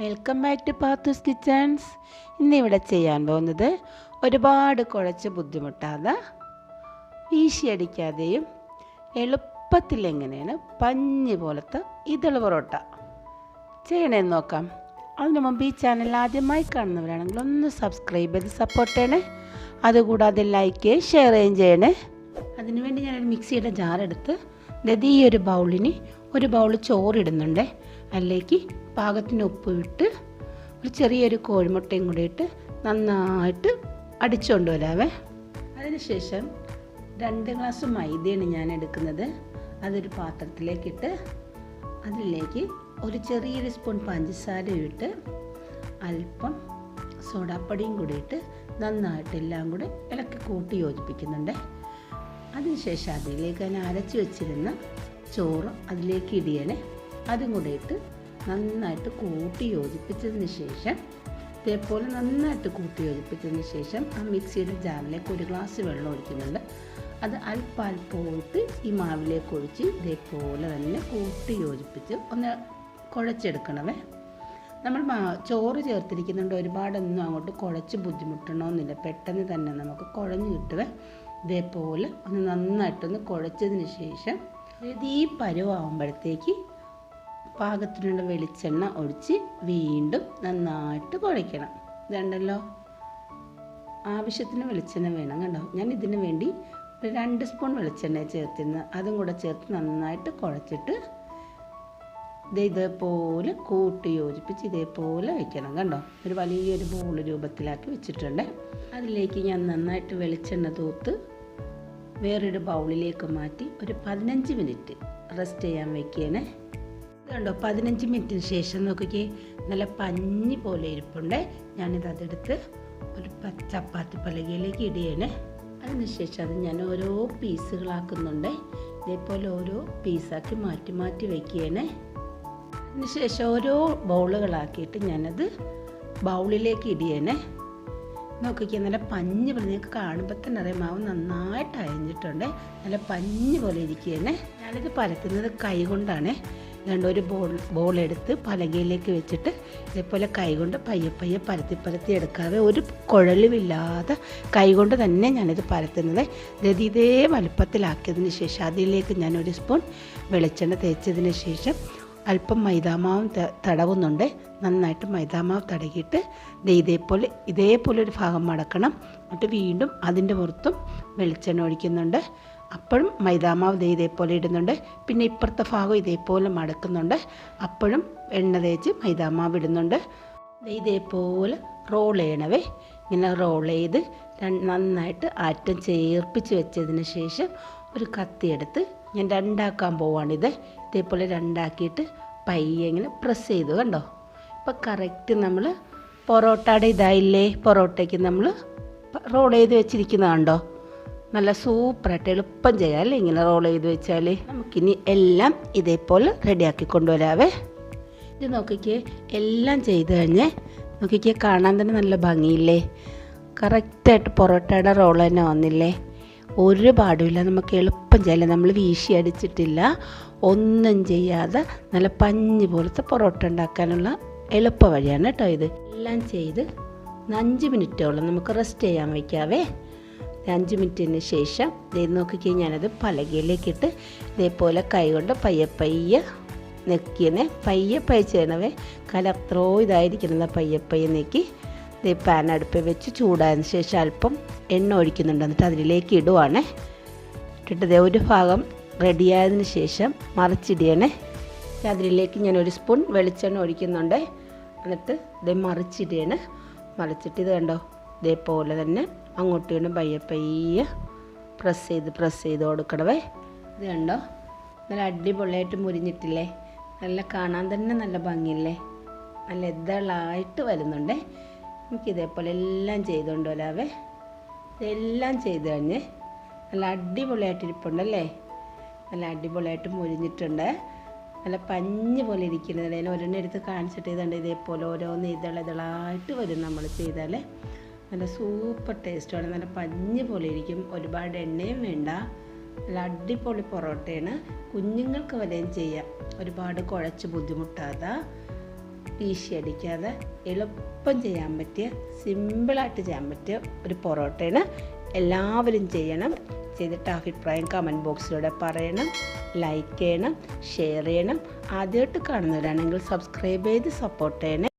Welcome back to Pathus kitchens ഇന്നിവിടെ ചെയ്യാൻ പോകുന്നത് ഒരുപാട് കുഴച്ച് ബുദ്ധിമുട്ടാതെ വീശിയടിക്കാതെയും എളുപ്പത്തിൽ എങ്ങനെയാണ് പഞ്ഞി പോലത്തെ ഇതള പൊറോട്ട ചെയ്യണേന്ന് നോക്കാം. അതിനു മുമ്പ് ഈ ചാനൽ ആദ്യമായി കാണുന്നവരാണെങ്കിൽ ഒന്ന് സബ്സ്ക്രൈബ് ചെയ്ത് സപ്പോർട്ട് ചെയ്യണേ. അതുകൂടാതെ ലൈക്ക് ഷെയർ ചെയ്യുകയും ചെയ്യണേ. അതിനുവേണ്ടി ഞാനൊരു മിക്സിയുടെ ജാറെടുത്ത് ദത് ഈ ഒരു ബൗളിന് ഒരു ബൗൾ ചോറിടുന്നുണ്ട്. അതിലേക്ക് പാകത്തിന് ഉപ്പ് ഇട്ട് ഒരു ചെറിയൊരു കോഴിമുട്ടയും കൂടി ഇട്ട് നന്നായിട്ട് അടിച്ചുകൊണ്ട് വരാവേ അതിനുശേഷം രണ്ട് ഗ്ലാസ് മൈദയാണ് ഞാൻ എടുക്കുന്നത്. അതൊരു പാത്രത്തിലേക്കിട്ട് അതിലേക്ക് ഒരു ചെറിയൊരു സ്പൂൺ പഞ്ചസാരയും ഇട്ട് അല്പം സോഡാപ്പൊടിയും കൂടി ഇട്ട് നന്നായിട്ട് എല്ലാം കൂടി ഇളക്കി കൂട്ടി യോജിപ്പിക്കുന്നുണ്ട്. അതിനുശേഷം അതിലേക്ക് ഞാൻ അരച്ച് വെച്ചിരുന്ന ചോറ് അതിലേക്ക് ഇടിയണേ അതും കൂടെ ഇട്ട് നന്നായിട്ട് കൂട്ടി യോജിപ്പിച്ചതിന് ശേഷം ഇതേപോലെ നന്നായിട്ട് കൂട്ടി യോജിപ്പിച്ചതിന് ശേഷം ആ മിക്സിയുടെ ജാറിലേക്ക് ഒരു ഗ്ലാസ് വെള്ളം ഒഴിക്കുന്നുണ്ട്. അത് അല്പം ഈ മാവിലേക്ക് ഒഴിച്ച് ഇതേപോലെ തന്നെ കൂട്ടി യോജിപ്പിച്ച് ഒന്ന് കുഴച്ചെടുക്കണമേ. നമ്മൾ ചോറ് ചേർത്തിരിക്കുന്നുണ്ട് ഒരുപാടൊന്നും അങ്ങോട്ട് കുഴച്ച് ബുദ്ധിമുട്ടണമെന്നില്ല പെട്ടെന്ന് തന്നെ നമുക്ക് കുഴഞ്ഞ് കിട്ടുക ഇതേപോലെ ഒന്ന് നന്നായിട്ടൊന്ന് കുഴച്ചതിന് ശേഷം അതായത് ഈ പരുവാകുമ്പോഴത്തേക്ക് പാകത്തിനുള്ള വെളിച്ചെണ്ണ ഒഴിച്ച് വീണ്ടും നന്നായിട്ട് കുഴയ്ക്കണം ഇതുണ്ടല്ലോ? ആവശ്യത്തിന് വെളിച്ചെണ്ണ വേണം കണ്ടോ? ഞാൻ ഇതിന് വേണ്ടി രണ്ട് സ്പൂൺ വെളിച്ചെണ്ണ ചേർത്തിരുന്നത് അതും കൂടെ ചേർത്ത് നന്നായിട്ട് കുഴച്ചിട്ട് ഇത് ഇതേപോലെ കൂട്ടി യോജിപ്പിച്ച് ഇതേപോലെ വെക്കണം കണ്ടോ? ഒരു വലിയൊരു ബോൾ രൂപത്തിലാക്കി വെച്ചിട്ടുണ്ട്. അതിലേക്ക് ഞാൻ നന്നായിട്ട് വെളിച്ചെണ്ണ തൂത്ത് വേറൊരു ബൗളിലേക്ക് മാറ്റി ഒരു പതിനഞ്ച് മിനിറ്റ് റെസ്റ്റ് ചെയ്യാൻ വെക്കണേ കണ്ടോ? പതിനഞ്ച് മിനിറ്റിന് ശേഷം നോക്കിക്കേ നല്ല പഞ്ഞി പോലെ ഇരിപ്പുണ്ട്. ഞാനിത് അതെടുത്ത് ഒരു ചപ്പാത്തി പലകയിലേക്ക് ഇടുകയാണ്. അതിനുശേഷം അത് ഞാൻ ഓരോ പീസുകളാക്കുന്നുണ്ട് ഇതേപോലെ ഓരോ പീസാക്കി മാറ്റി മാറ്റി വയ്ക്കുകയാണ് അതിനുശേഷം ഓരോ ബൗളുകളാക്കിയിട്ട് ഞാനത് ബൗളിലേക്ക് ഇടിയേനെ. നോക്കിക്കുക നല്ല പഞ്ഞ് പോലെ നിങ്ങൾക്ക് കാണുമ്പോൾ തന്നെ അറിയാം മാവ് നന്നായിട്ട് അയഞ്ഞിട്ടുണ്ട്. നല്ല പഞ്ഞ് പോലെ ഇരിക്കുകയാണ് ഞാനിത് പരത്തുന്നത് കൈ കൊണ്ടാണ്. രണ്ട് ഒരു ബോൾ ബോൾ എടുത്ത് പലകയിലേക്ക് വെച്ചിട്ട് ഇതേപോലെ കൈകൊണ്ട് പയ്യെ പയ്യെ പരത്തി പരത്തി എടുക്കാതെ ഒരു കുഴലുമില്ലാതെ കൈകൊണ്ട് തന്നെ ഞാനിത് പരത്തുന്നത്. ഇത് ഇതേ വലുപ്പത്തിലാക്കിയതിന് ശേഷം അതിലേക്ക് ഞാനൊരു സ്പൂൺ വെളിച്ചെണ്ണ തേച്ചതിന് ശേഷം അല്പം മൈദാമാവും തടവുന്നുണ്ട്. നന്നായിട്ട് മൈദാമാവ് തടകിയിട്ട് ഇതേപോലെ ഇതേപോലെ ഒരു ഭാഗം മടക്കണം. എന്നിട്ട് വീണ്ടും അതിന്റെ പുറത്തും വെളിച്ചെണ്ണ ഒഴിക്കുന്നുണ്ട്. അപ്പോഴും മൈദാമാവ് ഇതേപോലെ ഇടുന്നുണ്ട്. പിന്നെ ഇപ്പുറത്തെ ഭാഗം ഇതേപോലെ മടക്കുന്നുണ്ട്. അപ്പോഴും എണ്ണ തേച്ച് മൈദാമാവ് ഇടുന്നുണ്ട്. ഇതേപോലെ റോൾ ചെയ്യണവേ. ഇങ്ങനെ റോൾ ചെയ്ത് നന്നായിട്ട് ആറ്റം ചേർപ്പിച്ച് വെച്ചതിന് ശേഷം ഒരു കത്തിയെടുത്ത് ഞാൻ രണ്ടാക്കാൻ പോവാണിത് ഇതേപോലെ രണ്ടാക്കിയിട്ട് പയ്യെ ഇങ്ങനെ പ്രസ് ചെയ്തു കണ്ടോ? ഇപ്പം കറക്റ്റ് നമ്മൾ പൊറോട്ടയുടെ ഇതായില്ലേ? പൊറോട്ടയ്ക്ക് നമ്മൾ റോൾ ചെയ്ത് വെച്ചിരിക്കുന്നത് കണ്ടോ? നല്ല സൂപ്പറായിട്ട് എളുപ്പം ചെയ്യാം അല്ലേ? ഇങ്ങനെ റോൾ ചെയ്ത് വെച്ചാൽ നമുക്കിനി എല്ലാം ഇതേപോലെ റെഡിയാക്കി കൊണ്ടുവരാവേ. ഇത് നോക്കിക്കേ എല്ലാം ചെയ്ത് കഴിഞ്ഞ് നോക്കിക്കേ കാണാൻ തന്നെ നല്ല ഭംഗിയില്ലേ? കറക്റ്റായിട്ട് പൊറോട്ടയുടെ റോൾ തന്നെ വന്നില്ലേ? ഒരു പാടുമില്ല. നമുക്ക് എളുപ്പം ചെയ്യാം. നമ്മൾ വീശി അടിച്ചിട്ടില്ല. ഒന്നും ചെയ്യാതെ നല്ല പഞ്ഞ് പോലത്തെ പൊറോട്ട ഉണ്ടാക്കാനുള്ള എളുപ്പ വഴിയാണ് കേട്ടോ ഇത്. എല്ലാം ചെയ്ത് അഞ്ച് മിനിറ്റോളം നമുക്ക് റെസ്റ്റ് ചെയ്യാൻ വയ്ക്കാവേ. അഞ്ച് മിനിറ്റിന് ശേഷം ഇതേ നോക്കിക്കഴിഞ്ഞാൽ ഞാനത് പലകയിലേക്കിട്ട് ഇതേപോലെ കൈകൊണ്ട് പയ്യെ പയ്യെ നെക്കിയനെ പയ്യെ പയ്യ ചെയ്യണവേ. കാരണം അത്രോ ഇതായിരിക്കണം പയ്യെ പയ്യെ നെക്കി ഇത് പാൻ അടുപ്പിൽ വെച്ച് ചൂടായതിനു ശേഷം അല്പം എണ്ണ ഒഴിക്കുന്നുണ്ട്. എന്നിട്ട് അതിലേക്ക് ഇടുവാണേ. ഇട്ടിട്ട് ഒരു ഭാഗം റെഡിയായതിനു ശേഷം മറിച്ചിടിയണേ അതിലേക്ക് ഞാൻ ഒരു സ്പൂൺ വെളിച്ചെണ്ണ ഒഴിക്കുന്നുണ്ട്. എന്നിട്ട് ഇത് മറിച്ചിടുകയാണ് മറിച്ചിട്ട് ഇത് കണ്ടോ? ഇതേപോലെ തന്നെ അങ്ങോട്ട് വീണ്ടും പയ്യെ പയ്യെ പ്രസ് ചെയ്ത് പ്രസ് ചെയ്ത് കൊടുക്കണവേ. ഇത് കണ്ടോ? നല്ല അടിപൊളിയായിട്ട് മുരിഞ്ഞിട്ടില്ലേ? നല്ല കാണാൻ തന്നെ നല്ല ഭംഗിയില്ലേ? നല്ല ഇതളായിട്ട് വരുന്നുണ്ടേ. നമുക്ക് ഇതേപോലെ എല്ലാം ചെയ്തുകൊണ്ട് വരാവേ. ഇതെല്ലാം ചെയ്ത് കഴിഞ്ഞ് നല്ല അടിപൊളിയായിട്ട് ഇരിപ്പുണ്ടല്ലേ? നല്ല അടിപൊളിയായിട്ട് മുരിഞ്ഞിട്ടുണ്ട്. നല്ല പഞ്ഞ് പോലെ ഇരിക്കുന്നത് അതിന് ഒരെണ്ണം എടുത്ത് കാണിച്ചിട്ട് ഇതുണ്ട്. ഇതേപോലെ ഓരോന്ന് ഇതള ഇതളായിട്ട് വരും നമ്മൾ ചെയ്താൽ നല്ല സൂപ്പർ ടേസ്റ്റാണ് നല്ല പഞ്ഞ് പോലെ ഇരിക്കും. ഒരുപാട് എണ്ണയും വേണ്ട. നല്ല അടിപൊളി പൊറോട്ടയാണ്. കുഞ്ഞുങ്ങൾക്ക് വരെയും ചെയ്യാം. ഒരുപാട് കുഴച്ച് ബുദ്ധിമുട്ടാതെ വീശി അടിക്കാതെ എളുപ്പം ചെയ്യാൻ പറ്റിയ സിമ്പിളായിട്ട് ചെയ്യാൻ പറ്റിയ ഒരു പൊറോട്ടയാണ് എല്ലാവരും ചെയ്യണം. ചെയ്തിട്ട് അഭിപ്രായം കമന്റ് ബോക്സിലൂടെ പറയണം ലൈക്ക് ചെയ്യണം ഷെയർ ചെയ്യണം. ആദ്യമായിട്ട് കാണുന്നവരാണെങ്കിൽ സബ്സ്ക്രൈബ് ചെയ്ത് സപ്പോർട്ട് ചെയ്യണം.